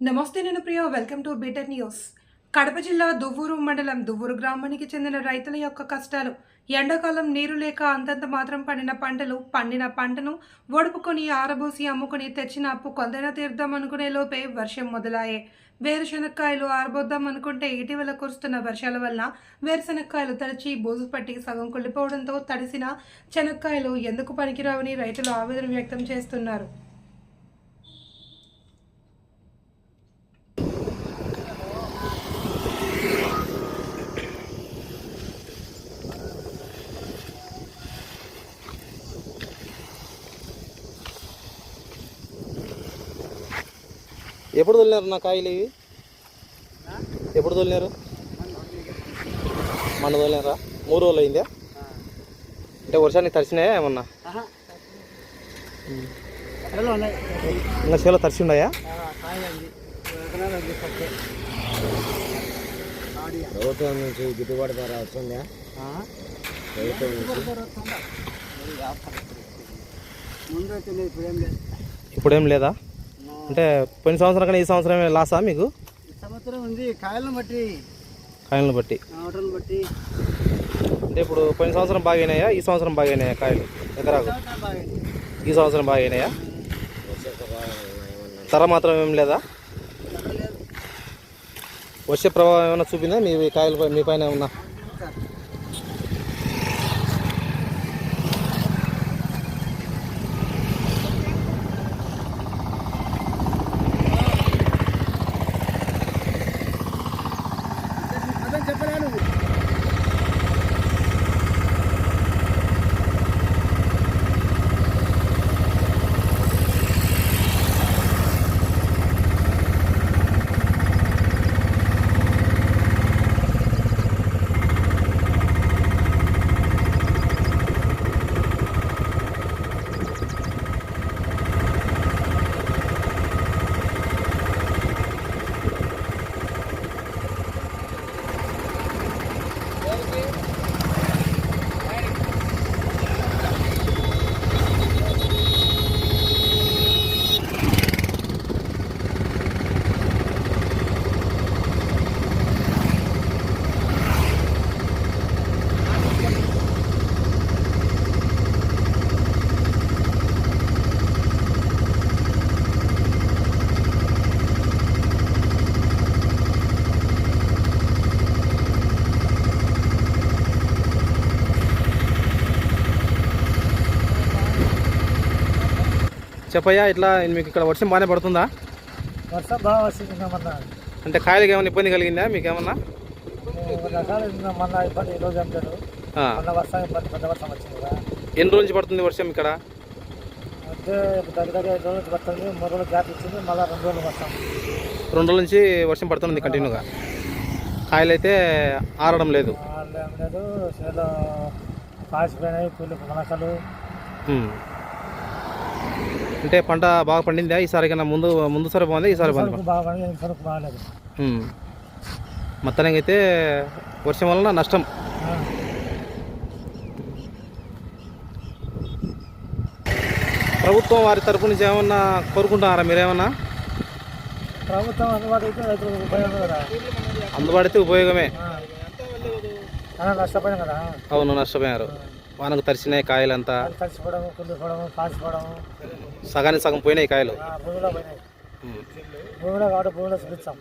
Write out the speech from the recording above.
నమస్తే నేను ప్రియ welcome to beater news Kadapa జిల్లా దువ్వూరు మండలం దువ్వూరు గ్రామానికి చెందిన రైతుల యొక్క కష్టాలు. ఎండాకాలం నీరు లేక అంతంత మాత్రం పండిన పంటలు పండిన పంటను ఒడుపుకొని ఆరబోసి అమ్ముకొని తెచ్చిన అప్పు కొందైనా తీర్దాం అనుకునే లోపే వర్షం మొదలాయే. వేరుశనక్కాయలు ఆరబోద్దాం అనుకుంటే ఇటీవల కురుస్తున్న వర్షాల వల్ల వేరుశనక్కాయలు తడిచి బోజు పట్టి సగం కుళ్ళిపోవడంతో తడిసిన చెనక్కాయలు ఎందుకు పనికిరావని రైతులు ఆవేదన వ్యక్తం చేస్తున్నారు. ఎప్పుడు తోలినారు నా కాయలు ఇవి? ఎప్పుడు తోలినారు? మన తోలినారా? మూడు రోజులు అయిందా? అంటే వర్షానికి తడిసినాయా ఏమన్నా? ఇంకా చేలో ఉన్నాయా ప్రభుత్వం నుంచి గిట్టుబాటు ధర వస్తుందా ఇప్పుడేం లేదా? అంటే పోయిన సంవత్సరం కానీ ఈ సంవత్సరం లాసా మీకు? సంవత్సరం ఉంది. కాయలను బట్టి. కాయలను బట్టి. బట్టి. అంటే ఇప్పుడు పోయిన సంవత్సరం బాగాయినాయా ఈ సంవత్సరం బాగాయినాయా కాయలు? ఎకరాకు? ఈ సంవత్సరం బాగాయినాయా ధర మాత్రం ఏం లేదా? వచ్చే ప్రభావం ఏమైనా చూపిందా? మీ కాయలపై మీ పైన ఏమన్నా? చెప్పరా నువ్వు చెప్పయ్యా ఇట్లా మీకు ఇక్కడ వర్షం బాగానే పడుతుందా? వర్షం బాగా వస్తుంది మొన్న. అంటే కాయలకి ఏమైనా ఇబ్బంది కలిగిందా మీకు ఏమన్నా రకాలు మొన్న ఇబ్బంది ఈ రోజు అంటారు. ఆ. మొన్న వర్షం ఇబ్బంది పెద్ద వర్షం వచ్చింది కదా. ఎన్ని రోజుల నుంచి పడుతుంది వర్షం ఇక్కడ? అంటే దగ్గర దగ్గర ఐదు రోజులు పడుతుంది మూడు రోజులు గ్యాప్ ఇచ్చింది మళ్ళీ రెండు రోజులు వర్షం. రెండు రోజుల నుంచి వర్షం పడుతుంది కంటిన్యూగా? కాయలు అయితే ఆరడం లేదు. లేదు చేలో పాసిపోయినాయి పుల్లు మొలకలు. అంటే పంట బాగా పండిందా? ఈసారి కన్నా ముందు ముందు సరే బాగుంది? ఈసారి బాగాలేదు. మొత్తానికి అయితే వర్షం వలన నష్టం. ప్రభుత్వం వారి తరపు నుంచి ఏమన్నా కోరుకుంటున్నారా మీరేమన్నా? ప్రభుత్వం అందుబాటు అయితే ఉపయోగమే. నష్టపోయాం కదా. అవును నష్టపోయారు. వానకు తరిసినాయి కాయలంతా. కలిసిపోవడం కుళ్ళిపోవడం సగానికి సగం పోయినాయి కాయలు. ఆ, భూమిలో పోయినాయి. ఉమ్. భూమిలో కాబట్టి భూమిలో చూపించాం.